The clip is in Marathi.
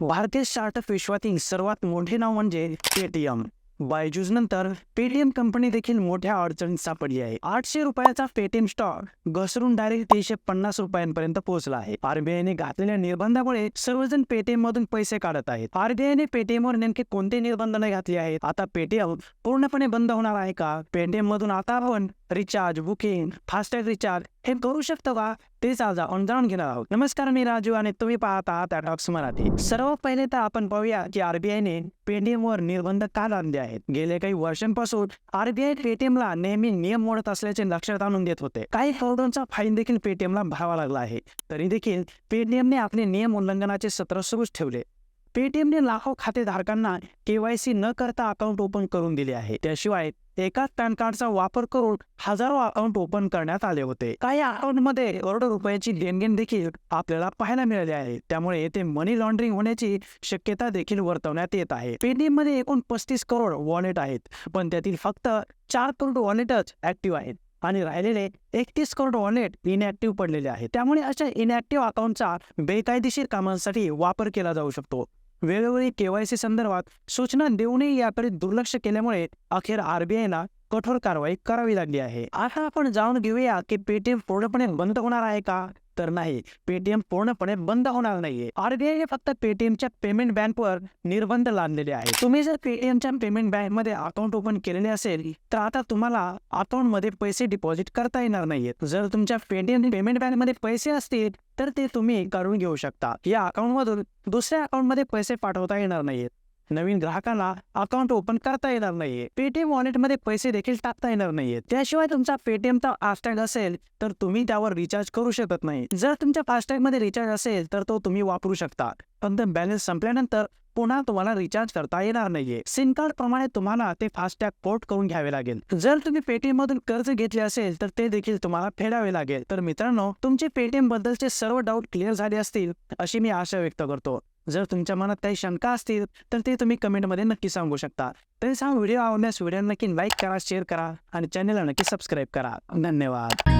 भारतीय स्टार्टअप विश्वातील सर्वात मोठे नाव म्हणजे पेटीएम बायजूज नंतर पेटीएम कंपनी देखील मोठ्या अडचणीत सापडली आहे. आठशे रुपयाचा पेटीएम स्टॉक घसरून डायरेक्ट तीनशे पन्नास रुपयांपर्यंत पोहोचला आहे. आरबीआयने घातलेल्या निर्बंधामुळे सर्वजण पेटीएम मधून पैसे काढत आहेत. आरबीआयने पेटीएम वर नेमके कोणते निर्बंध नाही घातले आहेत? आता पेटीएम पूर्णपणे बंद होणार आहे का? पेटीएम मधून आता आपण रिचार्ज बुकिंग फास्टॅग रिचार्ज हे करू शकतो का तेच आज आपण जाणून घेणार आहोत नमस्कार मी राजू आणि तुम्ही पाहत आहात अटॉक्स मराठी सर्वात पहिले तर आपण पाहूया की आरबीआयने पेटीएम वर निर्बंध का लादले आहेत गेल्या काही वर्षांपासून आरबीआय पेटीएमला नेहमी नियम मोडत असल्याचे लक्षात आणून देत होते काही करोडोंचा फाईन देखील पेटीएमला भरावा लागला आहे तरी देखील पेटीएमने आपले नियम उल्लंघनाचे सत्र सुरूच ठेवले पेटीएमने लाखो खातेधारकांना केवायसी न करता अकाउंट ओपन करून दिले आहे त्याशिवाय एकाच पॅन कार्डचा वापर करून हजारो अकाउंट ओपन करण्यात आले होते. काही अकाउंटमध्ये करोडो रुपयाची देणगेण देखील आपल्याला पाहायला मिळाली आहे. त्यामुळे येथे मनी लॉन्ड्रिंग होण्याची शक्यता देखील वर्तवण्यात येत आहे. पेटीएममध्ये एकूण पस्तीस करोड वॉलेट आहेत पण त्यातील फक्त चार करोड वॉलेटच ऍक्टिव्ह आहेत आणि राहिलेले एकतीस करोड वॉलेट इनॅक्टिव्ह पडलेले आहेत. त्यामुळे अशा इनॅक्टिव्ह अकाउंटचा बेकायदेशीर कामांसाठी वापर केला जाऊ शकतो. वेळोवेळी केवायसी संदर्भात सूचना देऊनही याकडे दुर्लक्ष केल्यामुळे अखेर आरबीआयला कठोर कारवाई करावी लागली आहे. आता आपण जाणून घेऊया की पेटीएम पूर्णपणे बंद होणार आहे का? तर नाही पेटीएम पूर्णपणे बंद होणार नाहीये. आरबीआय फक्त पेटीएमच्या पेमेंट बँकवर निर्बंध लादलेले आहे तुम्ही जर पेटीएमच्या पेमेंट बँकमध्ये अकाउंट ओपन केलेले असेल तर आता तुम्हाला अकाउंटमध्ये पैसे डिपॉझिट करता येणार नाहीयेत. जर तुमच्या पेटीएम पेमेंट बँकमध्ये पैसे असतील तर ते तुम्ही काढून घेऊ शकता. या अकाउंट मधून दुसऱ्या अकाउंटमध्ये पैसे पाठवता येणार नाहीयेत. नवीन ग्राहकांना अकाउंट ओपन करता येणार नाहीये. पेटीएम वॉलेटमध्ये पैसे देखील टाकता येणार नाहीये. त्याशिवाय तुमचा पेटीएमचा फास्टॅग असेल तर तुम्ही त्यावर रिचार्ज करू शकत नाही. जर तुमच्या फास्टॅगमध्ये रिचार्ज असेल तर तो तुम्ही वापरू शकता. पण बॅलन्स संपल्यानंतर पुन्हा तुम्हाला रिचार्ज करता येणार नाहीये. सिम कार्ड प्रमाणे तुम्हाला ते फास्टॅग पोर्ट करून घ्यावे लागेल. जर तुम्ही पेटीएम मधून कर्ज घेतले असेल तर ते देखील तुम्हाला फेडावे लागेल. तर मित्रांनो तुमचे पेटीएम बद्दलचे सर्व डाऊट क्लिअर झाले असतील अशी मी आशा व्यक्त करतो. जर तुमच्या मनात काही शंका असतील तर ते तुम्ही कमेंटमध्ये नक्की सांगू शकता. तरीच हा व्हिडिओ आवडल्यास व्हिडिओ नक्की लाईक करा शेअर करा आणि चॅनलला नक्की सबस्क्राईब करा. धन्यवाद.